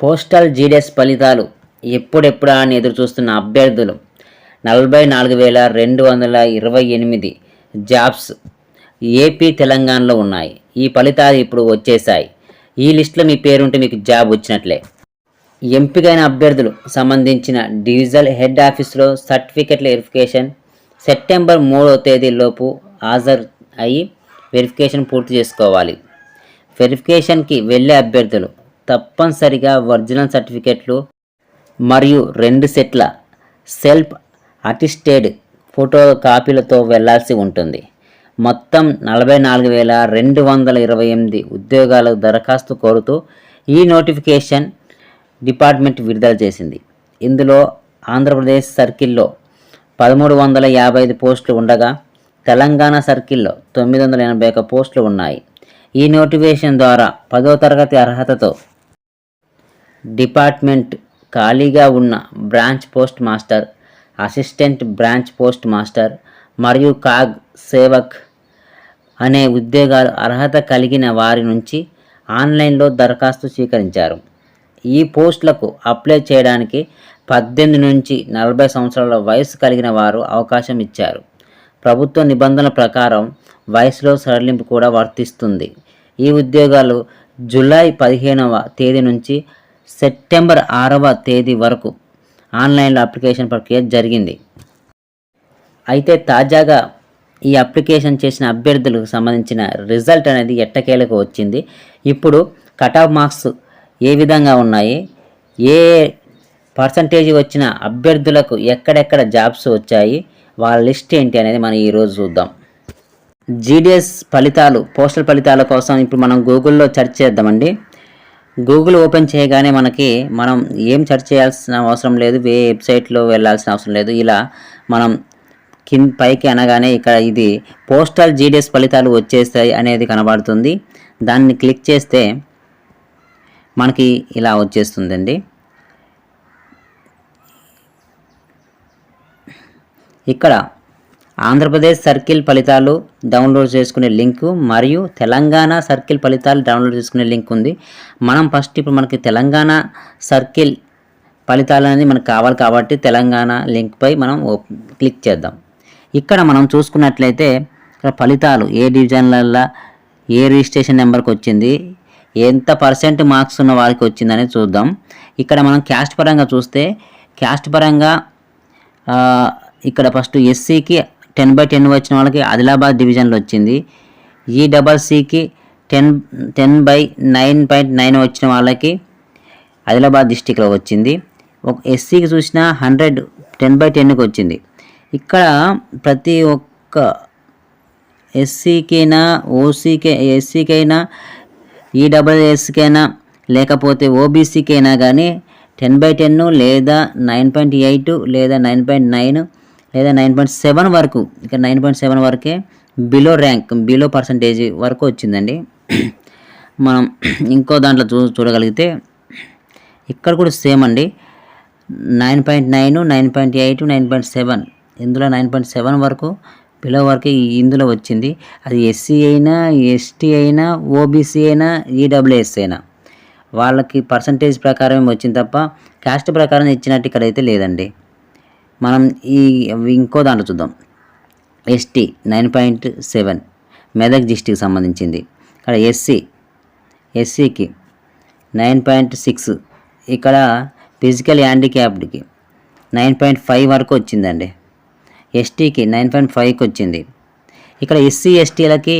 Postal GDS ఫలితాలు ఎప్పుడెప్పుడా అని ఎదురు చూస్తున్న అభ్యర్థులు. నలభై నాలుగు వేల రెండు వందల ఇరవై ఎనిమిది జాబ్స్ ఏపీ తెలంగాణలో ఉన్నాయి. ఈ ఫలితాలు ఇప్పుడు వచ్చేసాయి ఈ లిస్టులో మీ పేరుంటే మీకు జాబ్ వచ్చినట్లే. ఎంపికైన అభ్యర్థులు సంబంధించిన డివిజనల్ హెడ్ ఆఫీస్లో సర్టిఫికెట్ల వెరిఫికేషన్ సెప్టెంబర్ మూడో తేదీలోపు హాజరు అయ్యి వెరిఫికేషన్ పూర్తి చేసుకోవాలి. వెరిఫికేషన్కి వెళ్ళే అభ్యర్థులు తప్పనిసరిగా ఒరిజినల్ సర్టిఫికెట్లు మరియు రెండు సెట్ల సెల్ఫ్ అటిస్టెడ్ ఫోటో కాపీలతో వెళ్ళాల్సి ఉంటుంది. మొత్తం నలభై నాలుగు వేల రెండు వందల ఇరవై ఎనిమిది ఉద్యోగాలకు దరఖాస్తు కోరుతూ ఈ నోటిఫికేషన్ డిపార్ట్మెంట్ విడుదల చేసింది. ఇందులో ఆంధ్రప్రదేశ్ సర్కిల్లో పదమూడు వందల యాభై ఐదు పోస్టులు ఉండగా తెలంగాణ సర్కిల్లో తొమ్మిది వందల ఎనభై ఒక పోస్టులు ఉన్నాయి. ఈ నోటిఫికేషన్ ద్వారా పదో తరగతి అర్హతతో డిపార్ట్మెంట్ ఖాళీగా ఉన్న branch post master assistant branch post master మరియు కాగ్ సేవక్ అనే ఉద్యోగాలు అర్హత కలిగిన వారి నుంచి ఆన్లైన్లో దరఖాస్తు స్వీకరించారు. ఈ పోస్టులకు అప్లై చేయడానికి పద్దెనిమిది నుంచి నలభై సంవత్సరాల వయసు కలిగిన వారు అవకాశం ఇచ్చారు. ప్రభుత్వ నిబంధనల ప్రకారం వయసులో సడలింపు కూడా వర్తిస్తుంది. ఈ ఉద్యోగాలు జూలై పదిహేనవ తేదీ నుంచి సెప్టెంబర్ ఆరవ తేదీ వరకు ఆన్లైన్లో అప్లికేషన్ ప్రక్రియ జరిగింది. అయితే తాజాగా ఈ అప్లికేషన్ చేసిన అభ్యర్థులకు సంబంధించిన రిజల్ట్ అనేది ఎట్టకేలకు వచ్చింది. ఇప్పుడు కట్ ఆఫ్ మార్క్స్ ఏ విధంగా ఉన్నాయి? ఏ పర్సంటేజ్ వచ్చిన అభ్యర్థులకు ఎక్కడెక్కడ జాబ్స్ వచ్చాయి? వాళ్ళ లిస్ట్ ఏంటి అనేది మనం ఈరోజు చూద్దాం. జీడిఎస్ ఫలితాలు పోస్టల్ ఫలితాల కోసం ఇప్పుడు మనం గూగుల్లో సెర్చ్ చేద్దామండి. గూగుల్ ఓపెన్ చేయగానే మనకి మనం ఏం సెర్చ్ చేయాల్సిన అవసరం లేదు ఏ వెబ్సైట్లో వెళ్ళాల్సిన అవసరం లేదు. ఇలా మనం కింద పైకి అనగానే ఇక్కడ ఇది పోస్టల్ జీడిఎస్ ఫలితాలు వచ్చేస్తాయి అనేది కనబడుతుంది. దాన్ని క్లిక్ చేస్తే మనకి ఇలా వచ్చేస్తుందండి. ఇక్కడ ఆంధ్రప్రదేశ్ సర్కిల్ ఫలితాలు డౌన్లోడ్ చేసుకునే లింకు మరియు తెలంగాణ సర్కిల్ ఫలితాలు డౌన్లోడ్ చేసుకునే లింక్ ఉంది. మనం ఫస్ట్ ఇప్పుడు మనకి తెలంగాణ సర్కిల్ ఫలితాలు అనేది మనకు కావాలి కాబట్టి తెలంగాణ లింక్పై మనం ఓ- క్లిక్ చేద్దాం. ఇక్కడ మనం చూసుకున్నట్లయితే ఇక్కడ ఫలితాలు ఏ డివిజన్లల్లో ఏ రిజిస్ట్రేషన్ నెంబర్కి వచ్చింది ఎంత పర్సెంట్ మార్క్స్ ఉన్న వారికి వచ్చిందని చూద్దాం. ఇక్కడ మనం క్యాస్ట్ పరంగా చూస్తే క్యాస్ట్ పరంగా ఇక్కడ ఫస్ట్ ఎస్సీకి టెన్ బై టెన్ వచ్చిన వాళ్ళకి ఆదిలాబాద్ డివిజన్లో వచ్చింది. ఈ డబల్ సికి ten ten by nine point nine వచ్చిన వాళ్ళకి ఆదిలాబాద్ డిస్టిక్లో వచ్చింది. ఒక ఎస్సీకి చూసిన హండ్రెడ్ టెన్ బై టెన్కి వచ్చింది. ఇక్కడ ప్రతి ఒక్క ఎస్సీకైనా ఓసీకే ఎస్సీకైనా ఈడబ్ల్యూఎస్కైనా లేకపోతే ఓబీసీకైనా కానీ టెన్ బై టెన్ లేదా నైన్ పాయింట్ ఎయిట్ లేదా నైన్ పాయింట్ నైన్ లేదా నైన్ పాయింట్ సెవెన్ వరకు ఇక్కడ నైన్ పాయింట్ సెవెన్ వరకే బిలో ర్యాంక్ బిలో పర్సంటేజ్ వరకు వచ్చిందండి. మనం ఇంకో దాంట్లో చూ చూడగలిగితే ఇక్కడ కూడా సేమ్ అండి. Nine point nine nine point eight nine point seven. ఇందులో నైన్ పాయింట్ సెవెన్ వరకు బిలో వరకు ఇందులో వచ్చింది. అది ఎస్సీ అయినా ఎస్టీ అయినా ఓబీసీ అయినా ఈడబ్ల్యూఎస్ అయినా. వాళ్ళకి పర్సంటేజ్ ప్రకారం వచ్చింది తప్ప క్యాస్ట్ ప్రకారం ఇచ్చినట్టు ఇక్కడైతే లేదండి. మనం ఈ ఇంకో దాంట్లో చూద్దాం. ST nine point seven Medak district సంబంధించింది. ఇక్కడ ఎస్సీ ఎస్సీకి నైన్ పాయింట్ సిక్స్ ఇక్కడ ఫిజికల్ హ్యాండిక్యాప్డ్కి నైన్ పాయింట్ ఫైవ్ వరకు వచ్చిందండి. ఎస్టీకి నైన్ పాయింట్ ఫైవ్కి వచ్చింది. ఇక్కడ ఎస్సీ ఎస్టీలకి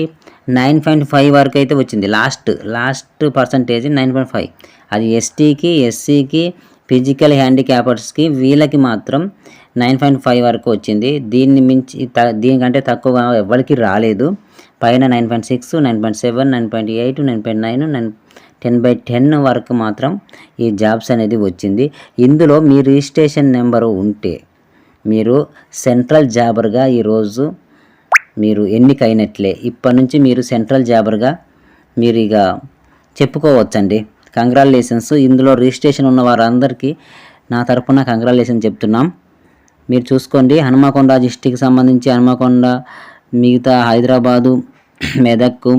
నైన్ పాయింట్ ఫైవ్ వరకు అయితే వచ్చింది. Last last percentage nine point five అది ఎస్టీకి ఎస్సీకి ఫిజికల్ హ్యాండిక్యాపర్స్కి వీళ్ళకి మాత్రం నైన్ పాయింట్ ఫైవ్ వరకు వచ్చింది. దీన్ని మించి త- దీనికంటే తక్కువ ఎవరికి రాలేదు. పైన nine point six nine point seven nine point eight nine point nine nine ten by ten వరకు మాత్రం ఈ జాబ్స్ అనేది వచ్చింది. ఇందులో మీ రిజిస్ట్రేషన్ నెంబరు ఉంటే మీరు సెంట్రల్ జాబర్గా ఈరోజు మీరు ఎన్నికైనట్లే. ఇప్పటి నుంచి మీరు సెంట్రల్ జాబర్గా మీరు ఇక చెప్పుకోవచ్చండి. కంగ్రాలేషన్స్ ఇందులో రిజిస్ట్రేషన్ ఉన్న వారందరికీ నా తరపున కంగ్రాలేషన్ చెప్తున్నాం. మీరు చూసుకోండి హనుమకొండ డిస్టిక్ సంబంధించి హనుమకొండ మిగతా హైదరాబాదు మెదక్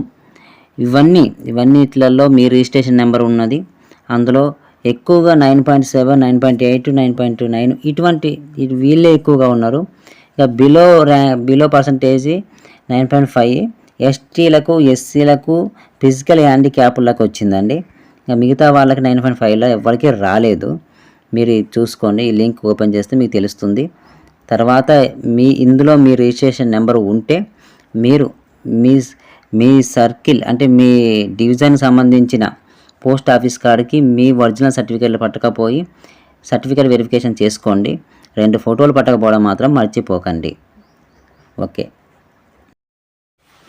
ఇవన్నీ ఇవన్నిట్లలో మీ రిజిస్ట్రేషన్ నెంబర్ ఉన్నది. అందులో ఎక్కువగా nine point seven nine point eight nine point nine ఇటువంటి వీళ్ళే ఎక్కువగా ఉన్నారు. ఇక below ర్యా below percentage nine point five ఎస్టీలకు ఎస్సీలకు ఫిజికల్ హ్యాండిక్యాప్లకు వచ్చిందండి. ఇక మిగతా వాళ్ళకి నైన్ పాయింట్ ఫైవ్లో ఎవరికి రాలేదు. మీరు చూసుకోండి ఈ లింక్ ఓపెన్ చేస్తే మీకు తెలుస్తుంది. తర్వాత మీ ఇందులో మీ రిజిస్ట్రేషన్ నెంబర్ ఉంటే మీరు మీ మీ సర్కిల్ అంటే మీ డివిజన్కి సంబంధించిన పోస్ట్ ఆఫీస్ కాడికి మీ ఒరిజినల్ సర్టిఫికేట్లు పట్టకపోయి సర్టిఫికేట్ వెరిఫికేషన్ చేసుకోండి. రెండు ఫోటోలు పట్టకపోవడం మాత్రం మర్చిపోకండి. ఓకే.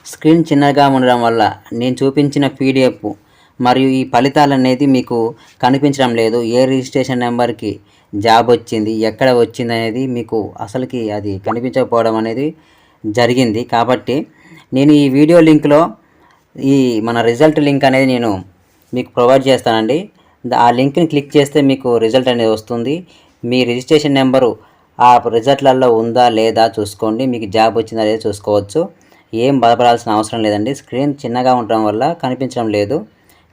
స్క్రీన్ చిన్నగా ఉండడం వల్ల నేను చూపించిన పీడిఎఫ్ మరియు ఈ ఫలితాలు అనేది మీకు కనిపించడం లేదు. ఏ రిజిస్ట్రేషన్ నెంబర్కి జాబ్ వచ్చింది ఎక్కడ వచ్చింది అనేది మీకు అసలుకి అది కనిపించకపోవడం అనేది జరిగింది. కాబట్టి నేను ఈ వీడియో లింక్లో ఈ మన రిజల్ట్ లింక్ అనేది నేను మీకు ప్రొవైడ్ చేస్తానండి. ఆ లింక్ని క్లిక్ చేస్తే మీకు రిజల్ట్ అనేది వస్తుంది. మీ రిజిస్ట్రేషన్ నెంబరు ఆ రిజల్ట్లలో ఉందా లేదా చూసుకోండి. మీకు జాబ్ వచ్చిందా లేదా చూసుకోవచ్చు. ఏం బాధపడాల్సిన అవసరం లేదండి. స్క్రీన్ చిన్నగా ఉండడం వల్ల కనిపించడం లేదు.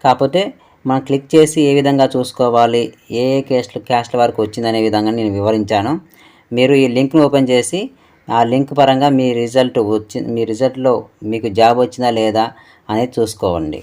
కాకపోతే మనం క్లిక్ చేసి ఏ విధంగా చూసుకోవాలి ఏ ఏ క్యాస్ట్లు క్యాస్ట్ల వరకు వచ్చిందనే విధంగా నేను వివరించాను. మీరు ఈ లింక్ను ఓపెన్ చేసి ఆ లింక్ పరంగా మీ రిజల్ట్ వచ్చి మీ రిజల్ట్లో మీకు జాబ్ వచ్చిందా లేదా అనేది చూసుకోండి